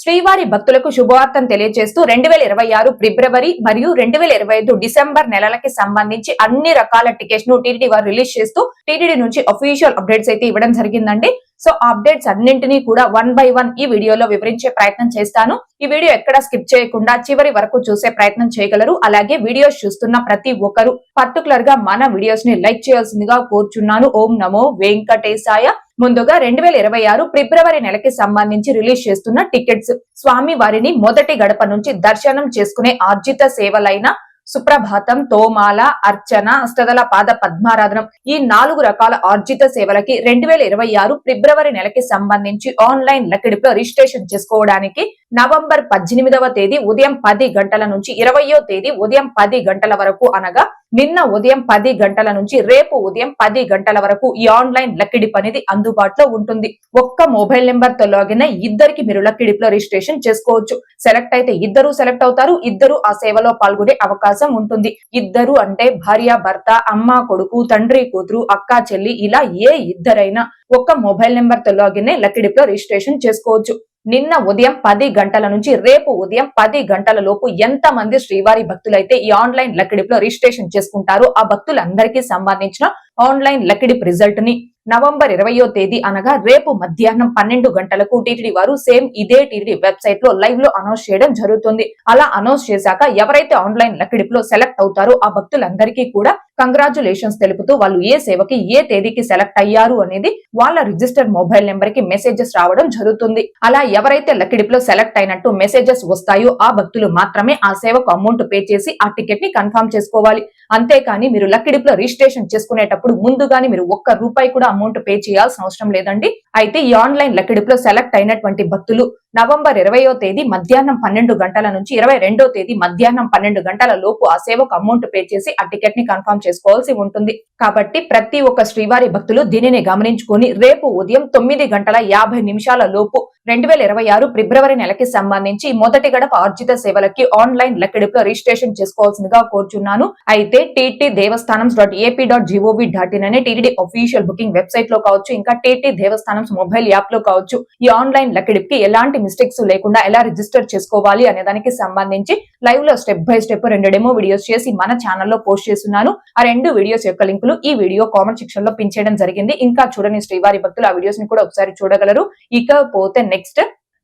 శ్రీవారి భక్తులకు శుభవార్తను తెలియజేస్తూ రెండు వేల ఇరవై ఆరు ఫిబ్రవరి మరియు రెండు వేల ఇరవై ఐదు డిసెంబర్ నెలలకి సంబంధించి అన్ని రకాల టికెట్స్ను టీటీడీ వారు రిలీజ్ చేస్తూ టీటీడీ నుంచి అఫీషియల్ అప్డేట్స్ అయితే ఇవ్వడం జరిగిందండి. సో అప్డేట్స్ అన్నింటినీ కూడా వన్ బై వన్ ఈ వీడియోలో వివరించే ప్రయత్నం చేస్తాను. ఈ వీడియో ఎక్కడ స్కిప్ చేయకుండా చివరి వరకు చూసే ప్రయత్నం చేయగలరు. అలాగే వీడియోస్ చూస్తున్న ప్రతి ఒక్కరు పర్టికులర్గా మన వీడియోస్ని లైక్ చేయాల్సిందిగా కోరుచున్నాను. ఓం నమో వెంకటేశాయ. ముందుగా రెండు వేల ఇరవై ఆరు ఫిబ్రవరి నెలకి సంబంధించి రిలీజ్ చేస్తున్న టికెట్స్. స్వామి వారిని మొదటి గడప నుంచి దర్శనం చేసుకునే ఆర్జిత సేవలైన సుప్రభాతం తోమాల అర్చన అష్టదల పాద పద్మారాధనం ఈ నాలుగు రకాల ఆర్జిత సేవలకి రెండు వేల ఇరవై ఆరు ఫిబ్రవరి నెలకి సంబంధించి ఆన్లైన్ లెక్కడిలో రిజిస్ట్రేషన్ చేసుకోవడానికి నవంబర్ పద్దెనిమిదవ తేదీ ఉదయం పది గంటల నుంచి ఇరవయో తేదీ ఉదయం పది గంటల వరకు అనగా నిన్న ఉదయం పది గంటల నుంచి రేపు ఉదయం పది గంటల వరకు ఈ ఆన్లైన్ లక్కిడిప్ అనేది అందుబాటులో ఉంటుంది. ఒక్క మొబైల్ నెంబర్తో లాగిన్ అయి ఇద్దరికి మీరు లక్కిడిప్లో రిజిస్ట్రేషన్ చేసుకోవచ్చు. సెలెక్ట్ అయితే ఇద్దరు సెలెక్ట్ అవుతారు. ఇద్దరు ఆ సేవలో పాల్గొనే అవకాశం ఉంటుంది. ఇద్దరు అంటే భార్య భర్త అమ్మ కొడుకు తండ్రి కూతురు అక్క చెల్లి ఇలా ఏ ఇద్దరైనా ఒక్క మొబైల్ నెంబర్తో లాగిన్ లక్కిడిప్లో రిజిస్ట్రేషన్ చేసుకోవచ్చు. నిన్న ఉదయం పది గంటల నుంచి రేపు ఉదయం పది గంటల లోపు ఎంత మంది శ్రీవారి భక్తులైతే ఈ ఆన్లైన్ లక్కిడిప్ రిజిస్ట్రేషన్ చేసుకుంటారో ఆ భక్తులందరికీ సంబంధించిన ఆన్లైన్ లక్కిడిప్ రిజల్ట్ని నవంబర్ ఇరవయో తేదీ అనగా రేపు మధ్యాహ్నం పన్నెండు గంటలకు టీటీడీ వారు సేమ్ ఇదే టీటీడీ వెబ్సైట్లో లైవ్లో అనౌన్స్ చేయడం జరుగుతుంది. అలా అనౌన్స్ చేశాక ఎవరైతే ఆన్లైన్ లక్కిడిప్లో సెలెక్ట్ అవుతారో ఆ భక్తులందరికీ కూడా కంగ్రాచులేషన్స్ తెలుపుతూ వాళ్ళు ఏ సేవకి ఏ తేదీకి సెలెక్ట్ అయ్యారు అనేది వాళ్ళ రిజిస్టర్డ్ మొబైల్ నెంబర్కి మెసేజెస్ రావడం జరుగుతుంది. అలా ఎవరైతే లక్కిడిప్లో సెలెక్ట్ అయినట్టు మెసేజెస్ వస్తాయో ఆ భక్తులు మాత్రమే ఆ సేవకు అమౌంట్ పే చేసి ఆ టికెట్ని కన్ఫర్మ్ చేసుకోవాలి. అంతేకాని మీరు లక్కిడిప్లో రిజిస్ట్రేషన్ చేసుకునేటప్పుడు ముందుగానే మీరు ఒక్క రూపాయి కూడా అమౌంట్ పే చేయాల్సిన అవసరం లేదండి. అయితే ఈ ఆన్లైన్ లెక్కడిపులో సెలెక్ట్ అయినటువంటి భక్తులు నవంబర్ ఇరవయో తేదీ మధ్యాహ్నం పన్నెండు గంటల నుంచి ఇరవై రెండో తేదీ మధ్యాహ్నం పన్నెండు గంటల లోపు ఆ సేవకు అమౌంట్ పే చేసి ఆ టికెట్ని కన్ఫర్మ్ చేసుకోవాల్సి ఉంటుంది. కాబట్టి ప్రతి ఒక్క శ్రీవారి భక్తులు దీనిని గమనించుకొని రేపు ఉదయం తొమ్మిది గంటల యాభై నిమిషాల లోపు రెండు వేల ఇరవై ఆరు ఫిబ్రవరి నెలకి సంబంధించి మొదటి గడప ఆర్జిత సేవలకి ఆన్లైన్ లెక్కడిపులో రిజిస్ట్రేషన్ చేసుకోవాల్సిందిగా కోరుచున్నాను. అయితే TT Devasthanam dot AP dot gov dot in అనే టీటీడీ అఫీషియల్ బుకింగ్ వెబ్సైట్లో కావచ్చు. ఇంకా టీటీ దేవస్థానం మొబైల్ యాప్లో కావచ్చు ఈ ఆన్లైన్ లెక్కడికి ఎలాంటి మిస్టేక్స్ లేకుండా ఎలా రిజిస్టర్ చేసుకోవాలి అనే దానికి సంబంధించి లైవ్లో స్టెప్ బై స్టెప్ రెండు డెమో వీడియోస్ చేసి మన ఛానల్లో పోస్ట్ చేస్తున్నాను. ఆ రెండు వీడియోస్ యొక్క లింకులు ఈ వీడియో కామెంట్ సెక్షన్లో పిన్ చేయడం జరిగింది. ఇంకా చూడని శ్రీవారి భక్తులు ఆ వీడియోస్ని కూడా ఒకసారి చూడగలరు. ఇకపోతే నెక్స్ట్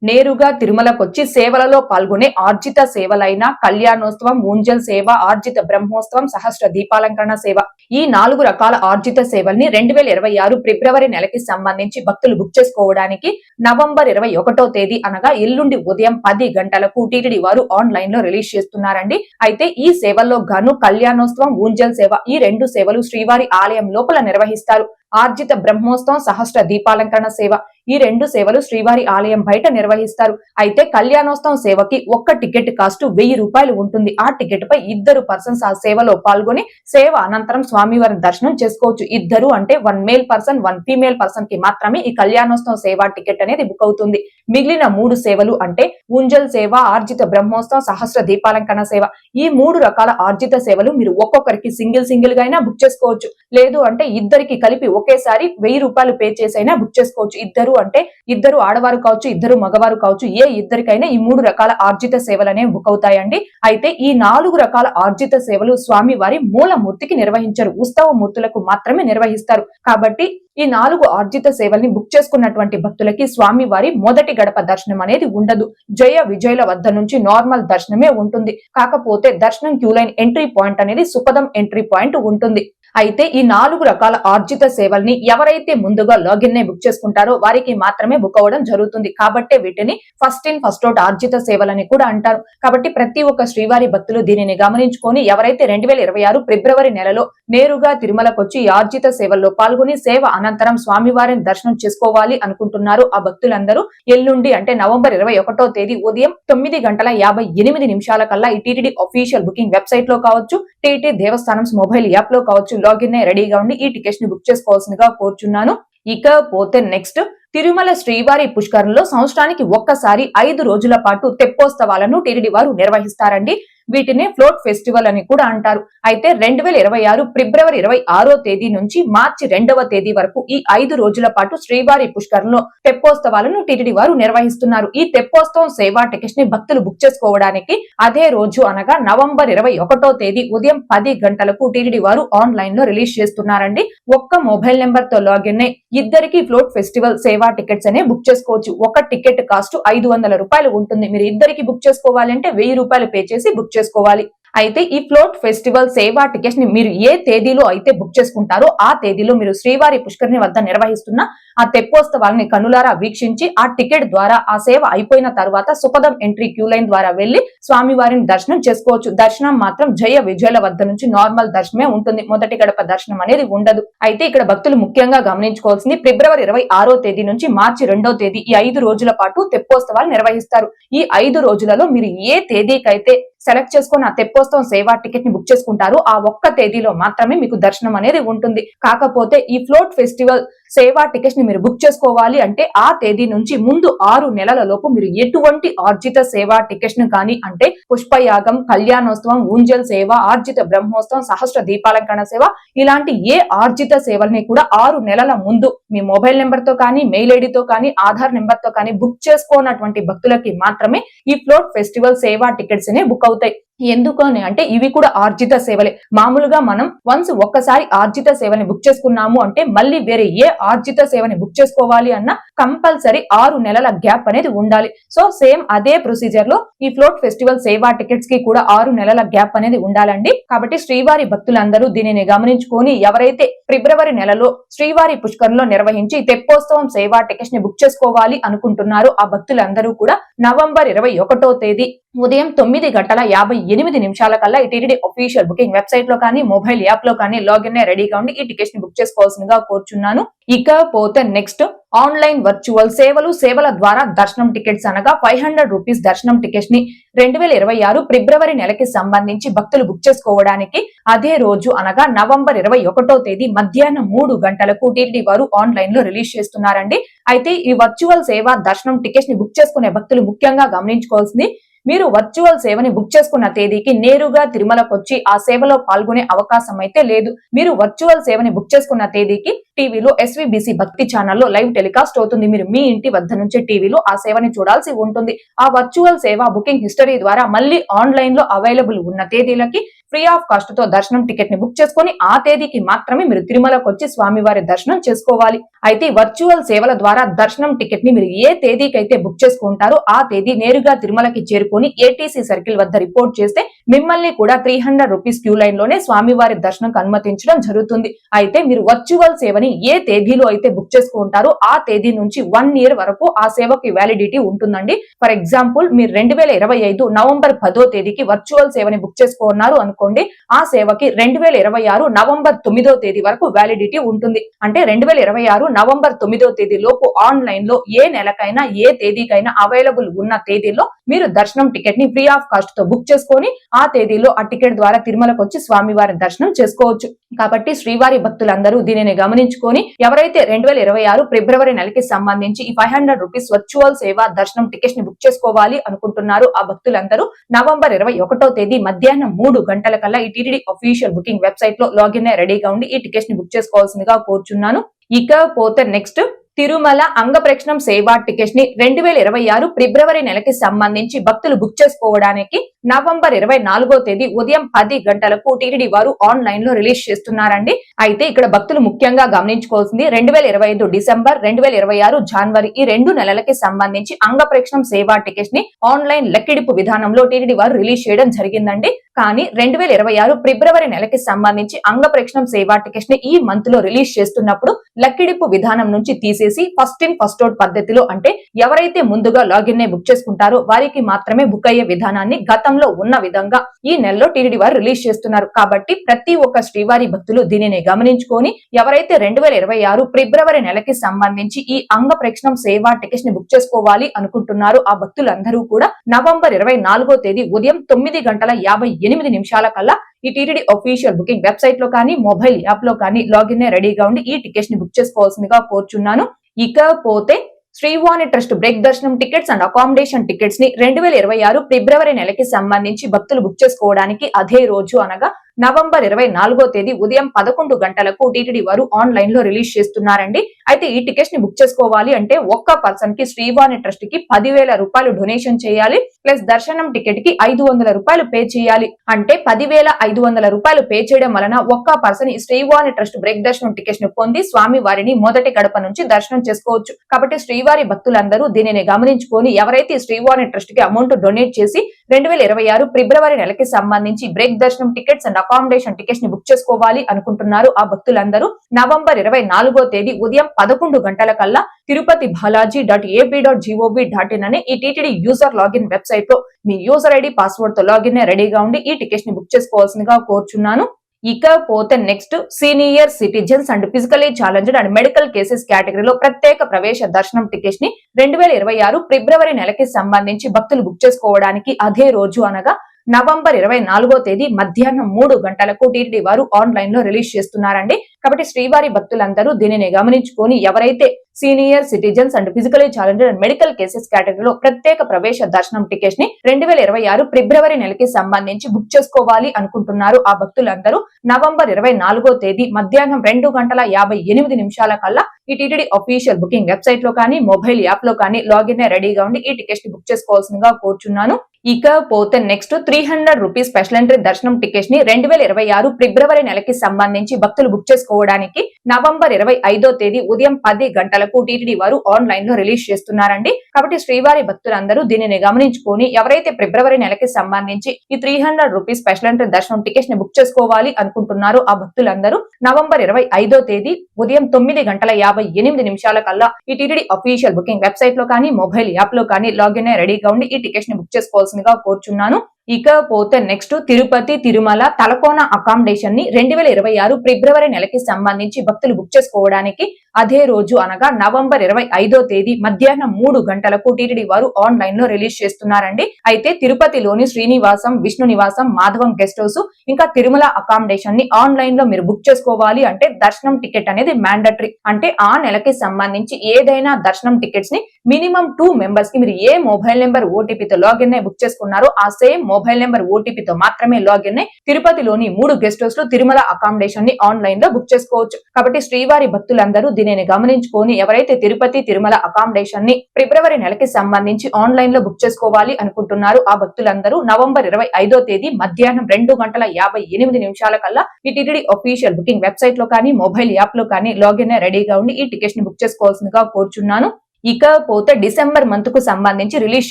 నేరుగా తిరుమలకొచ్చి సేవలలో పాల్గొనే ఆర్జిత సేవలైన కళ్యాణోత్సవం ఊంజల్ సేవ ఆర్జిత బ్రహ్మోత్సవం సహస్ర దీపాలంకరణ సేవ. ఈ నాలుగు రకాల ఆర్జిత సేవల్ని రెండు వేల ఇరవై ఆరు ఫిబ్రవరి నెలకి సంబంధించి భక్తులు బుక్ చేసుకోవడానికి నవంబర్ ఇరవై ఒకటో తేదీ అనగా ఎల్లుండి ఉదయం పది గంటలకు టీటీడీ వారు ఆన్లైన్లో రిలీజ్ చేస్తున్నారండి. అయితే ఈ సేవల్లో గాను కళ్యాణోత్సవం ఊంజల్ సేవ ఈ రెండు సేవలు శ్రీవారి ఆలయం లోపల నిర్వహిస్తారు. ఆర్జిత బ్రహ్మోత్సవం సహస్ర దీపాలంకరణ సేవ. ఈ రెండు సేవలు శ్రీవారి ఆలయం బయట నిర్వహిస్తారు. అయితే కళ్యాణోత్సవం సేవకి ఒక్క టికెట్ కాస్ట్ వెయ్యి రూపాయలు ఉంటుంది. ఆ టికెట్ పై ఇద్దరు పర్సన్స్ ఆ సేవలో పాల్గొని సేవ అనంతరం స్వామివారి దర్శనం చేసుకోవచ్చు. ఇద్దరు అంటే one male person one female పర్సన్కి మాత్రమే ఈ కళ్యాణోత్సవం సేవ టికెట్ అనేది బుక్ అవుతుంది. మిగిలిన మూడు సేవలు అంటే ఉంజల్ సేవ ఆర్జిత బ్రహ్మోత్సవం సహస్ర దీపాలంకరణ సేవ. ఈ మూడు రకాల ఆర్జిత సేవలు మీరు ఒక్కొక్కరికి సింగిల్ సింగిల్గా అయినా బుక్ చేసుకోవచ్చు. లేదు అంటే ఇద్దరికి కలిపి ఒకేసారి వెయ్యి రూపాయలు పే చేసైనా బుక్ చేసుకోవచ్చు. ఇద్దరు అంటే ఇద్దరు ఆడవారు కావచ్చు ఇద్దరు మగవారు కావచ్చు ఏ ఇద్దరికైనా ఈ మూడు రకాల ఆర్జిత సేవలు అనేవి బుక్ అవుతాయండి. అయితే ఈ నాలుగు రకాల ఆర్జిత సేవలు స్వామి వారి మూలమూర్తికి నిర్వహించరు. ఉత్సవ మూర్తులకు మాత్రమే నిర్వహిస్తారు. కాబట్టి ఈ నాలుగు ఆర్జిత సేవల్ని బుక్ చేసుకున్నటువంటి భక్తులకి స్వామి వారి మొదటి గడప దర్శనం అనేది ఉండదు. జయ విజయుల వద్ద నుంచి నార్మల్ దర్శనమే ఉంటుంది. కాకపోతే దర్శనం క్యూ లైన్ ఎంట్రీ పాయింట్ అనేది సుపదం ఎంట్రీ పాయింట్ ఉంటుంది. అయితే ఈ నాలుగు రకాల ఆర్జిత సేవల్ని ఎవరైతే ముందుగా లాగిన్ బుక్ చేసుకుంటారో వారికి మాత్రమే బుక్ అవ్వడం జరుగుతుంది. కాబట్టి వీటిని ఫస్ట్ ఇన్ ఫస్ట్ అవుట్ ఆర్జిత సేవలని కూడా అంటారు. కాబట్టి ప్రతి ఒక్క శ్రీవారి భక్తులు దీనిని గమనించుకొని ఎవరైతే రెండు వేల ఇరవై ఆరు ఫిబ్రవరి నెలలో నేరుగా తిరుమలకొచ్చి ఆర్జిత సేవల్లో పాల్గొని సేవ అనంతరం స్వామివారిని దర్శనం చేసుకోవాలి అనుకుంటున్నారు ఆ భక్తులందరూ ఎల్లుండి అంటే నవంబర్ ఇరవై ఒకటో తేదీ ఉదయం తొమ్మిది గంటల యాభై ఎనిమిది నిమిషాల కల్లా ఈ టీటీడీ అఫీషియల్ బుకింగ్ వెబ్సైట్లో కావచ్చు టీటీ దేవస్థానం మొబైల్ యాప్లో కావచ్చు లాగిన్ అయ్యి రెడీగా ఉండి ఈ టికెట్స్ని బుక్ చేసుకోవాల్సిందిగా కోరుచున్నాను. ఇకపోతే నెక్స్ట్. తిరుమల శ్రీవారి పుష్కరంలో సంవత్సరానికి ఒక్కసారి ఐదు రోజుల పాటు తెప్పోత్సవాలను టిరిడి వారు నిర్వహిస్తారండి. వీటిని ఫ్లోట్ ఫెస్టివల్ అని కూడా అంటారు. అయితే రెండు వేల ఇరవై ఆరు ఫిబ్రవరి ఇరవై ఆరో తేదీ నుంచి మార్చి రెండవ తేదీ వరకు ఈ ఐదు రోజుల పాటు శ్రీవారి పుష్కరంలో తెప్పోత్సవాలను టిటిడి వారు నిర్వహిస్తున్నారు. ఈ తెప్పోత్సవం సేవా టికెట్స్ని భక్తులు బుక్ చేసుకోవడానికి అదే రోజు అనగా నవంబర్ ఇరవై ఒకటో తేదీ ఉదయం పది గంటలకు టిటిడి వారు ఆన్లైన్లో రిలీజ్ చేస్తున్నారండి. ఒక్క మొబైల్ నెంబర్తో లాగిన్ అయి ఇద్దరికి ఫ్లోట్ ఫెస్టివల్ సేవా టికెట్స్ అనే బుక్ చేసుకోవచ్చు. ఒక టికెట్ కాస్ట్ ఐదు వందల రూపాయలు ఉంటుంది. మీరు ఇద్దరికి బుక్ చేసుకోవాలంటే వెయ్యి రూపాయలు పే చేసి బుక్ చేసుకోవాలి. అయితే ఈ ఫ్లోట్ ఫెస్టివల్ సేవా టికెట్స్ని మీరు ఏ తేదీలో అయితే బుక్ చేసుకుంటారో ఆ తేదీలో మీరు శ్రీవారి పుష్కరిణి వద్ద నిర్వహిస్తున్న ఆ తెప్పోత్సవాలని కనులారా వీక్షించి ఆ టికెట్ ద్వారా ఆ సేవ అయిపోయిన తర్వాత సుపదం ఎంట్రీ క్యూ లైన్ ద్వారా వెళ్ళి స్వామివారిని దర్శనం చేసుకోవచ్చు. దర్శనం మాత్రం జయ విజయాల వద్ద నుంచి నార్మల్ దర్శనమే ఉంటుంది. మొదటి గడప దర్శనం అనేది ఉండదు. అయితే ఇక్కడ భక్తులు ముఖ్యంగా గమనించుకోవాల్సింది ఫిబ్రవరి ఇరవై ఆరో తేదీ నుంచి మార్చి రెండో తేదీ ఈ ఐదు రోజుల పాటు తెప్పోత్సవాలు నిర్వహిస్తారు. ఈ ఐదు రోజులలో మీరు ఏ తేదీకైతే సెలెక్ట్ చేసుకుని ఆ తెప్పోత్సవం సేవా టికెట్ని బుక్ చేసుకుంటారు. ఆ ఒక్క తేదీలో మాత్రమే మీకు దర్శనం అనేది ఉంటుంది. కాకపోతే ఈ ఫ్లోట్ ఫెస్టివల్ సేవా టికెట్స్ని మీరు బుక్ చేసుకోవాలి అంటే ఆ తేదీ నుంచి ముందు ఆరు నెలల లోపు మీరు ఎటువంటి ఆర్జిత సేవా టికెట్స్ను కానీ అంటే పుష్పయాగం కళ్యాణోత్సవం ఊంజల్ సేవ ఆర్జిత బ్రహ్మోత్సవం సహస్ర దీపాలంకరణ సేవ ఇలాంటి ఏ ఆర్జిత సేవల్ని కూడా ఆరు నెలల ముందు మీ మొబైల్ నెంబర్తో కానీ మెయిల్ ఐడితో కానీ ఆధార్ నెంబర్తో కానీ బుక్ చేసుకోనటువంటి భక్తులకి మాత్రమే ఈ ఫ్లోట్ ఫెస్టివల్ సేవా టికెట్స్ నే బుక్ అవుతాయి. ఎందుకు అని అంటే ఇవి కూడా ఆర్జిత సేవలే. మామూలుగా మనం వన్స్ ఒక్కసారి ఆర్జిత సేవని బుక్ చేసుకున్నాము అంటే మళ్ళీ వేరే ఏ ఆర్జిత సేవని బుక్ చేసుకోవాలి అన్న కంపల్సరీ ఆరు నెలల గ్యాప్ అనేది ఉండాలి. సో సేమ్ అదే ప్రొసీజర్లో ఈ ఫ్లోట్ ఫెస్టివల్ సేవా టికెట్స్కి కూడా ఆరు నెలల గ్యాప్ అనేది ఉండాలండి. కాబట్టి శ్రీవారి భక్తులందరూ దీనిని గమనించుకొని ఎవరైతే ఫిబ్రవరి నెలలో శ్రీవారి పుష్కరంలో నిర్వహించి తెప్పోత్సవం సేవా టికెట్స్ని బుక్ చేసుకోవాలి అనుకుంటున్నారో ఆ భక్తులందరూ కూడా నవంబర్ ఇరవై ఒకటో తేదీ ఉదయం తొమ్మిది గంటల యాభై ఎనిమిది నిమిషాల కల్లా ఈ టీటీడీ అఫీషియల్ బుకింగ్ వెబ్సైట్లో కానీ మొబైల్ యాప్లో కానీ లాగిన్ రెడీగా ఉండి ఈ టికెట్స్ని బుక్ చేసుకోవాల్సిందిగా కోరుచున్నాను. ఇకపోతే నెక్స్ట్ ఆన్లైన్ వర్చువల్ సేవలు సేవల ద్వారా దర్శనం టికెట్స్ అనగా ఫైవ్ హండ్రెడ్ రూపీస్ దర్శనం టికెట్స్ని రెండు వేల ఇరవై ఆరు ఫిబ్రవరి నెలకి సంబంధించి భక్తులు బుక్ చేసుకోవడానికి అదే రోజు అనగా నవంబర్ ఇరవై ఒకటో తేదీ మధ్యాహ్నం మూడు గంటలకు టీటీడీ వారు ఆన్లైన్లో రిలీజ్ చేస్తున్నారండి. అయితే ఈ వర్చువల్ సేవ దర్శనం టికెట్స్ని బుక్ చేసుకునే భక్తులు ముఖ్యంగా గమనించుకోవాల్సింది మీరు వర్చువల్ సేవని బుక్ చేసుకున్న తేదీకి నేరుగా తిరుమలకు వచ్చి ఆ సేవలో పాల్గొనే అవకాశం అయితే లేదు. మీరు వర్చువల్ సేవని బుక్ చేసుకున్న తేదీకి టీవీలో ఎస్వీబీసీ భక్తి ఛానల్లో లైవ్ టెలికాస్ట్ అవుతుంది. మీరు మీ ఇంటి వద్ద నుంచి టీవీలో ఆ సేవని చూడాల్సి ఉంటుంది. ఆ వర్చువల్ సేవ బుకింగ్ హిస్టరీ ద్వారా మళ్ళీ ఆన్లైన్లో అవైలబుల్ ఉన్న తేదీలకి ఫ్రీ ఆఫ్ కాస్ట్తో దర్శనం టికెట్ని బుక్ చేసుకుని ఆ తేదీకి మాత్రమే మీరు తిరుమలకు వచ్చి స్వామివారి దర్శనం చేసుకోవాలి. అయితే వర్చువల్ సేవల ద్వారా దర్శనం టికెట్ని మీరు ఏ తేదీకి అయితే బుక్ చేసుకుంటారో ఆ తేదీ నేరుగా తిరుమలకి చేరుకొని ఏటీసీ సర్కిల్ వద్ద రిపోర్ట్ చేస్తే మిమ్మల్ని కూడా త్రీ హండ్రెడ్ రూపీస్ క్యూ లైన్లోనే స్వామివారి దర్శనం అనుమతించడం జరుగుతుంది. అయితే మీరు వర్చువల్ సేవని ఏ తేదీలో అయితే బుక్ చేసుకుంటారో ఆ తేదీ నుంచి వన్ ఇయర్ వరకు ఆ సేవకి వ్యాలిడిటీ ఉంటుందండి. ఫర్ ఎగ్జాంపుల్ మీరు రెండు వేల ఇరవై ఐదు నవంబర్ పదో తేదీకి వర్చువల్ సేవని బుక్ చేసుకున్నారు అనుకోండి ఆ సేవకి రెండు వేల ఇరవై ఆరు నవంబర్ తొమ్మిదో తేదీ వరకు వ్యాలిడిటీ ఉంటుంది. అంటే రెండు వేల ఇరవై ఆరు నవంబర్ తొమ్మిదో తేదీ లోపు ఆన్లైన్లో ఏ నెలకైనా ఏ తేదీకైనా అవైలబుల్ ఉన్న తేదీలో మీరు దర్శనం టికెట్ని ఫ్రీ ఆఫ్ కాస్ట్తో బుక్ చేసుకొని ఆ తేదీలో ఆ టికెట్ ద్వారా తిరుమలకు వచ్చి స్వామివారి దర్శనం చేసుకోవచ్చు. కాబట్టి శ్రీవారి భక్తులందరూ దీనిని గమనించుకొని ఎవరైతే రెండు వేల ఇరవై ఆరు ఫిబ్రవరి నెలకి సంబంధించి ఈ ఫైవ్ హండ్రెడ్ రూపీస్ వర్చువల్ సేవ దర్శనం టికెట్ని బుక్ చేసుకోవాలి అనుకుంటున్నారు ఆ భక్తులందరూ నవంబర్ ఇరవై ఒకటో తేదీ మధ్యాహ్నం మూడు గంటల కల్లా ఈ టీటీడీ అఫీషియల్ బుకింగ్ వెబ్సైట్లో లాగిన్ అయి రెడీగా ఉండి ఈ టికెట్స్ని బుక్ చేసుకోవాల్సిందిగా కోరుచున్నాను. ఇకపోతే నెక్స్ట్ తిరుమల అంగప్రక్షణం సేవా టికెట్స్ని రెండు వేల ఇరవై ఆరు ఫిబ్రవరి నెలకి సంబంధించి భక్తులు బుక్ చేసుకోవడానికి నవంబర్ ఇరవై నాలుగో తేదీ ఉదయం పది గంటలకు టీటీడీ వారు ఆన్లైన్లో రిలీజ్ చేస్తున్నారండి. అయితే ఇక్కడ భక్తులు ముఖ్యంగా గమనించుకోవాల్సింది రెండు వేల ఇరవై ఐదు డిసెంబర్ రెండు వేల ఇరవై ఆరు జనవరి ఈ రెండు నెలలకి సంబంధించి అంగప్రక్షణం సేవా టికెట్స్ని ఆన్లైన్ లెక్కిడిపు విధానంలో టీటీడీ వారు రిలీజ్ చేయడం జరిగిందండి. కానీ రెండు వేల ఇరవై ఆరు ఫిబ్రవరి నెలకి సంబంధించి అంగప్రేక్షణం సేవా టికెట్స్ని ఈ మంత్లో రిలీజ్ చేస్తున్నప్పుడు లక్కిడిపు విధానం నుంచి తీసేసి ఫస్ట్ ఇన్ ఫస్ట్ అవుట్ పద్ధతిలో అంటే ఎవరైతే ముందుగా లాగిన్ బుక్ చేసుకుంటారో వారికి మాత్రమే బుక్ అయ్యే విధానాన్ని గతంలో ఉన్న విధంగా ఈ నెలలో టీడీ వారు రిలీజ్ చేస్తున్నారు. కాబట్టి ప్రతి ఒక్క శ్రీవారి భక్తులు దీనిని గమనించుకొని ఎవరైతే రెండు వేల ఇరవై ఆరు ఫిబ్రవరి నెలకి సంబంధించి ఈ అంగ ప్రేక్షణం సేవా టికెట్స్ని బుక్ చేసుకోవాలి అనుకుంటున్నారు ఆ భక్తులందరూ కూడా నవంబర్ ఇరవై నాలుగో తేదీ ఉదయం తొమ్మిది గంటల యాభై ఎనిమిది నిమిషాల కల్లా ఈ టీటీడీ అఫీషియల్ బుకింగ్ వెబ్సైట్లో కానీ మొబైల్ యాప్లో కానీ లాగిన్ రెడీగా ఉండి ఈ టికెట్స్ని బుక్ చేసుకోవాల్సిందిగా కోరుచున్నాను. ఇకపోతే శ్రీవాణి ట్రస్ట్ బ్రేక్ దర్శనం టికెట్స్ అండ్ అకామిడేషన్ టికెట్స్ని రెండు వేల ఇరవై ఆరు ఫిబ్రవరి నెలకి సంబంధించి భక్తులు బుక్ చేసుకోవడానికి అదే రోజు అనగా నవంబర్ ఇరవై నాలుగో తేదీ ఉదయం పదకొండు గంటలకు టీటీడీ వారు ఆన్లైన్లో రిలీజ్ చేస్తున్నారండి. అయితే ఈ టికెట్స్ని బుక్ చేసుకోవాలి అంటే ఒక్క పర్సన్కి శ్రీవాణి ట్రస్ట్కి పదివేల రూపాయలు డొనేషన్ చేయాలి ప్లస్ దర్శనం టికెట్కి ఐదు వందల రూపాయలు పే చేయాలి. అంటే పదివేల ఐదు వందల రూపాయలు పే చేయడం వలన ఒక్క పర్సన్ ఈ శ్రీవాణి ట్రస్ట్ బ్రేక్ దర్శనం టికెట్స్ను పొంది స్వామి వారిని మొదటి గడప నుంచి దర్శనం చేసుకోవచ్చు. కాబట్టి శ్రీవారి భక్తులందరూ దీనిని గమనించుకొని ఎవరైతే శ్రీవాణి ట్రస్ట్కి అమౌంట్ డొనేట్ చేసి రెండు వేల ఇరవై ఆరు ఫిబ్రవరి నెలకి సంబంధించి బ్రేక్ దర్శనం టికెట్స్ అండ్ అకామిడేషన్ టికెట్స్ని బుక్ చేసుకోవాలి అనుకుంటున్నారు ఆ భక్తులందరూ. నవంబర్ ఇరవై నాలుగో తేదీ ఉదయం పదకొండు గంటల కల్లా Tirupati Balaji dot AP dot GOB dot in అనే ఈ టీటీడీ యూజర్ లాగిన్ వెబ్సైట్లో మీ యూజర్ ఐడి పాస్వర్డ్తో లాగిన్ రెడీగా ఉండి ఈ టికెట్స్ని బుక్ చేసుకోవాల్సిందిగా కోరుచున్నాను. ఇకపోతే next senior citizens and physically challenged and medical cases కేటగిరీలో ప్రత్యేక ప్రవేశ దర్శనం టికెట్స్ని రెండు వేల ఇరవై ఆరు ఫిబ్రవరి నెలకి సంబంధించి భక్తులు బుక్ చేసుకోవడానికి అదే రోజు అనగా నవంబర్ ఇరవై నాలుగో తేదీ మధ్యాహ్నం మూడు గంటలకు టీటీడీ వారు ఆన్లైన్లో రిలీజ్ చేస్తున్నారండి. కాబట్టి శ్రీవారి భక్తులందరూ దీనిని గమనించుకొని ఎవరైతే senior citizens and physically challenger and medical cases కేటగిరీలో ప్రత్యేక ప్రవేశ దర్శనం టికెట్స్ని రెండు వేల ఇరవై ఆరు ఫిబ్రవరి నెలకి సంబంధించి బుక్ చేసుకోవాలి అనుకుంటున్నారు. ఆ భక్తులందరూ నవంబర్ ఇరవై నాలుగో తేదీ మధ్యాహ్నం రెండు గంటల యాభై ఎనిమిది నిమిషాల కల్లా ఈ టీటీడీ అఫీషియల్ బుకింగ్ వెబ్సైట్లో కానీ మొబైల్ యాప్లో కానీ లాగిన్ రెడీగా ఉండి ఈ టికెట్స్ని బుక్ చేసుకోవాల్సిందిగా కోరుచున్నాను. ఇకపోతే next three hundred rupees special entry దర్శనం టికెట్స్ని రెండు వేల ఇరవై ఆరు ఫిబ్రవరి నెలకి సంబంధించి భక్తులు బుక్ చేసుకోవడానికి నవంబర్ ఇరవై ఐదో తేదీ ఉదయం పది గంటలకు టీటీడీ వారు ఆన్లైన్లో రిలీజ్ చేస్తున్నారండి. కాబట్టి శ్రీవారి భక్తులందరూ దీనిని గమనించుకొని ఎవరైతే ఫిబ్రవరి నెలకి సంబంధించి ఈ three hundred rupees special entry దర్శనం టికెట్స్ని బుక్ చేసుకోవాలి అనుకుంటున్నారో ఆ భక్తులందరూ నవంబర్ ఇరవై ఐదో తేదీ ఉదయం తొమ్మిది గంటల యాభై ఎనిమిది నిమిషాల కల్లా ఈ టీటీడీ అఫీషియల్ బుకింగ్ వెబ్సైట్లో కానీ మొబైల్ యాప్లో కానీ లాగిన్ అయ్యి రెడీగా ఉండి ఈ టికెట్స్ని బుక్ చేసుకోవాల్సిందిగా కోరుచున్నాను. ఇకపోతే నెక్స్ట్ తిరుపతి తిరుమల తలకోన అకామిడేషన్ని రెండు వేల ఇరవై ఆరు ఫిబ్రవరి నెలకి సంబంధించి భక్తులు బుక్ చేసుకోవడానికి అదే రోజు అనగా నవంబర్ ఇరవై ఐదో తేదీ మధ్యాహ్నం మూడు గంటలకు టీటీడీ వారు ఆన్లైన్లో రిలీజ్ చేస్తున్నారండి. అయితే తిరుపతిలోని శ్రీనివాసం విష్ణు నివాసం మాధవం గెస్ట్ హౌస్ ఇంకా తిరుమల అకామిడేషన్ని ఆన్లైన్లో మీరు బుక్ చేసుకోవాలి అంటే దర్శనం టికెట్ అనేది మ్యాండటరీ అంటే ఆ నెలకి సంబంధించి ఏదైనా దర్శనం టికెట్స్ని మినిమం టూ మెంబర్స్కి మీరు ఏ మొబైల్ నెంబర్ ఓటీపీతో లాగిన్ అయి బుక్ చేసుకున్నారో ఆ సేమ్ మొబైల్ నెంబర్ ఓటీపీతో మాత్రమే లాగిన్ అయి తిరుపతిలోని మూడు గెస్ట్ హౌస్లో తిరుమల అకామిడేషన్ని ఆన్లైన్లో బుక్ చేసుకోవచ్చు. కాబట్టి శ్రీవారి భక్తులందరూ దీనిని గమనించుకొని ఎవరైతే తిరుపతి తిరుమల అకామిడేషన్ని ఫిబ్రవరి నెలకి సంబంధించి ఆన్లైన్లో బుక్ చేసుకోవాలి అనుకుంటున్నారు ఆ భక్తులందరూ నవంబర్ ఇరవై ఐదో తేదీ మధ్యాహ్నం రెండు గంటల యాభై ఎనిమిది నిమిషాల కల్లా ఈ టీటీడీ అఫీషియల్ బుకింగ్ వెబ్సైట్లో కానీ మొబైల్ యాప్లో కానీ లాగిన్ రెడీగా ఉండి ఈ టికెట్స్ని బుక్ చేసుకోవాల్సిందిగా కోరుచున్నాను. ఇకపోతే డిసెంబర్ మంత్కు సంబంధించి రిలీజ్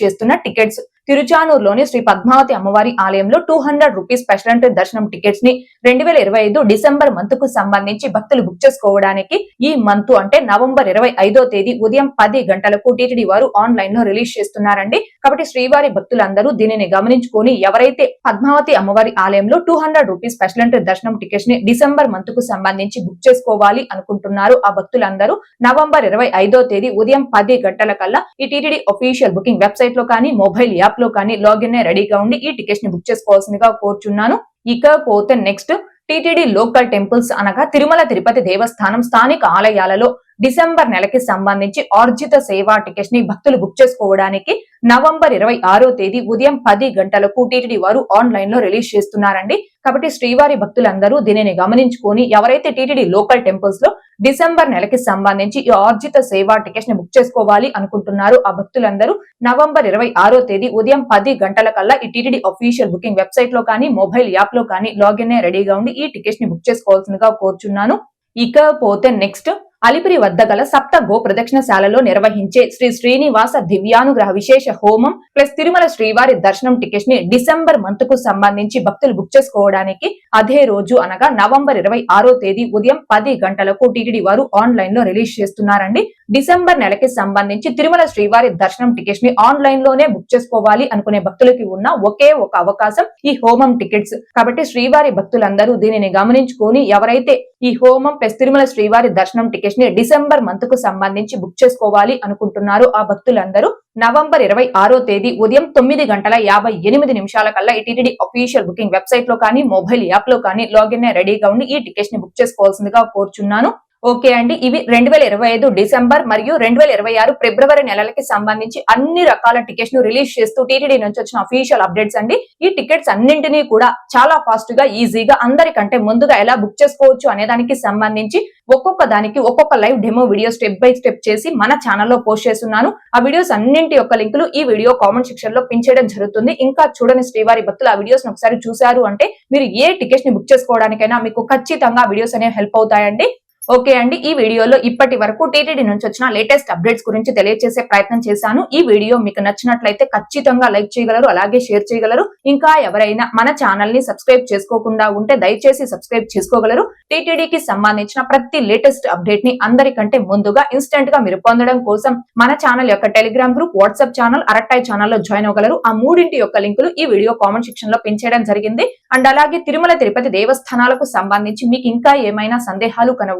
చేస్తున్న టికెట్స్ తిరుచానూరులోని శ్రీ పద్మావతి అమ్మవారి ఆలయంలో two hundred rupees special entry దర్శనం టికెట్స్ని రెండు వేల ఇరవై ఐదు డిసెంబర్ మంత్కు సంబంధించి భక్తులు బుక్ చేసుకోవడానికి ఈ మంత్ అంటే నవంబర్ ఇరవై ఐదో తేదీ ఉదయం పది గంటలకు టీటీడీ వారు ఆన్లైన్లో రిలీజ్ చేస్తున్నారండి. కాబట్టి శ్రీవారి భక్తులందరూ దీనిని గమనించుకొని ఎవరైతే పద్మావతి అమ్మవారి ఆలయంలో two hundred rupees special entry దర్శనం టికెట్స్ని డిసెంబర్ మంత్కు సంబంధించి బుక్ చేసుకోవాలి అనుకుంటున్నారు. ఆ భక్తులందరూ నవంబర్ ఇరవై ఐదో తేదీ ఉదయం పది గంటల కల్లా ఈ టీటీడీ అఫీషియల్ బుకింగ్ వెబ్సైట్లో కానీ మొబైల్ యాప్ లో కానీ లాగిన్ రెడీగా ఉండి ఈ టికెట్స్ని బుక్ చేసుకోవాల్సిందిగా కోరుచున్నాను. ఇకపోతే నెక్స్ట్ టిటిడి లోకల్ టెంపుల్స్ అనగా తిరుమల తిరుపతి దేవస్థానం స్థానిక ఆలయాలలో డిసెంబర్ నెలకి సంబంధించి ఆర్జిత సేవా టికెట్స్ని భక్తులు బుక్ చేసుకోవడానికి నవంబర్ ఇరవై ఆరో తేదీ ఉదయం పది గంటలకు టీటీడీ వారు ఆన్లైన్లో రిలీజ్ చేస్తున్నారండి. కాబట్టి శ్రీవారి భక్తులందరూ దీనిని గమనించుకొని ఎవరైతే టీటీడీ లోకల్ టెంపుల్స్లో డిసెంబర్ నెలకి సంబంధించి ఈ ఆర్జిత సేవా టికెట్స్ని బుక్ చేసుకోవాలి అనుకుంటున్నారు. ఆ భక్తులందరూ నవంబర్ ఇరవై ఆరో తేదీ ఉదయం పది గంటల కల్లా ఈ టీటీడీ అఫీషియల్ బుకింగ్ వెబ్సైట్లో కానీ మొబైల్ యాప్లో కానీ లాగిన్ రెడీగా ఉండి ఈ టికెట్స్ని బుక్ చేసుకోవాల్సిందిగా కోరుచున్నాను. ఇకపోతే నెక్స్ట్ అలిపిరి వద్ద గల సప్త గో ప్రదక్షిణశాలలో నిర్వహించే శ్రీ శ్రీనివాస దివ్యానుగ్రహ విశేష హోమం ప్లస్ తిరుమల శ్రీవారి దర్శనం టికెట్స్ని డిసెంబర్ మంత్కు సంబంధించి భక్తులు బుక్ చేసుకోవడానికి అదే రోజు అనగా నవంబర్ ఇరవై ఆరో తేదీ ఉదయం పది గంటలకు టీటీడీ వారు ఆన్లైన్లో రిలీజ్ చేస్తున్నారండి. డిసెంబర్ నెలకి సంబంధించి తిరుమల శ్రీవారి దర్శనం టికెట్స్ని ఆన్లైన్లోనే బుక్ చేసుకోవాలి అనుకునే భక్తులకి ఉన్న ఒకే ఒక అవకాశం ఈ హోమం టికెట్స్. కాబట్టి శ్రీవారి భక్తులందరూ దీనిని గమనించుకొని ఎవరైతే ఈ హోమం ప్లస్ తిరుమల శ్రీవారి దర్శనం టికెట్స్ని డిసెంబర్ మంత్కు సంబంధించి బుక్ చేసుకోవాలి అనుకుంటున్నారు ఆ భక్తులందరూ నవంబర్ ఇరవై ఆరో తేదీ ఉదయం తొమ్మిది గంటల యాభై ఎనిమిది నిమిషాల కల్లా ఈ టీటీడీ అఫీషియల్ బుకింగ్ వెబ్సైట్లో కానీ మొబైల్ యాప్లో కానీ లాగిన్ రెడీగా ఉండి ఈ టికెట్స్ని బుక్ చేసుకోవాల్సిందిగా కోరుచున్నాను. ఓకే అండి. ఇవి రెండు వేల ఇరవై ఐదు డిసెంబర్ మరియు రెండు వేల ఇరవై ఆరు ఫిబ్రవరి నెలలకి సంబంధించి అన్ని రకాల టికెట్స్ను రిలీజ్ చేస్తూ టీటీడీ నుంచి వచ్చిన అఫీషియల్ అప్డేట్స్ అండి. ఈ టికెట్స్ అన్నింటినీ కూడా చాలా ఫాస్ట్గా ఈజీగా అందరికంటే ముందుగా ఎలా బుక్ చేసుకోవచ్చు అనే దానికి సంబంధించి ఒక్కొక్క దానికి ఒక్కొక్క live demo video step by step చేసి మన ఛానల్లో పోస్ట్ చేస్తున్నాను. ఆ వీడియోస్ అన్నింటి యొక్క లింకులు ఈ వీడియో కామెంట్ సెక్షన్లో పిన్ జరుగుతుంది. ఇంకా చూడని శ్రీవారి భక్తులు ఆ వీడియోస్ ఒకసారి చూశారు అంటే మీరు ఏ టికెట్స్ని బుక్ చేసుకోవడానికైనా మీకు ఖచ్చితంగా వీడియోస్ అనేవి హెల్ప్ అవుతాయండి. ఓకే అండి ఈ వీడియోలో ఇప్పటి వరకు టీటీడీ నుంచి వచ్చిన లేటెస్ట్ అప్డేట్స్ గురించి తెలియజేసే ప్రయత్నం చేశాను. ఈ వీడియో మీకు నచ్చినట్లయితే ఖచ్చితంగా లైక్ చేయగలరు అలాగే షేర్ చేయగలరు. ఇంకా ఎవరైనా మన ఛానల్ని సబ్స్క్రైబ్ చేసుకోకుండా ఉంటే దయచేసి సబ్స్క్రైబ్ చేసుకోగలరు. టీటీడీకి సంబంధించిన ప్రతి లేటెస్ట్ అప్డేట్ని అందరికంటే ముందుగా ఇన్స్టెంట్గా మీరు పొందడం కోసం మన ఛానల్ యొక్క Telegram group WhatsApp channel Arattai ఛానల్లో జాయిన్ అవ్వగలరు. ఆ మూడింటి యొక్క లింకులు ఈ వీడియో కామెంట్ సెక్షన్లో పెంచేయడం జరిగింది. అండ్ అలాగే తిరుమల తిరుపతి దేవస్థానాలకు సంబంధించి మీకు ఇంకా ఏమైనా సందేహాలు కనుక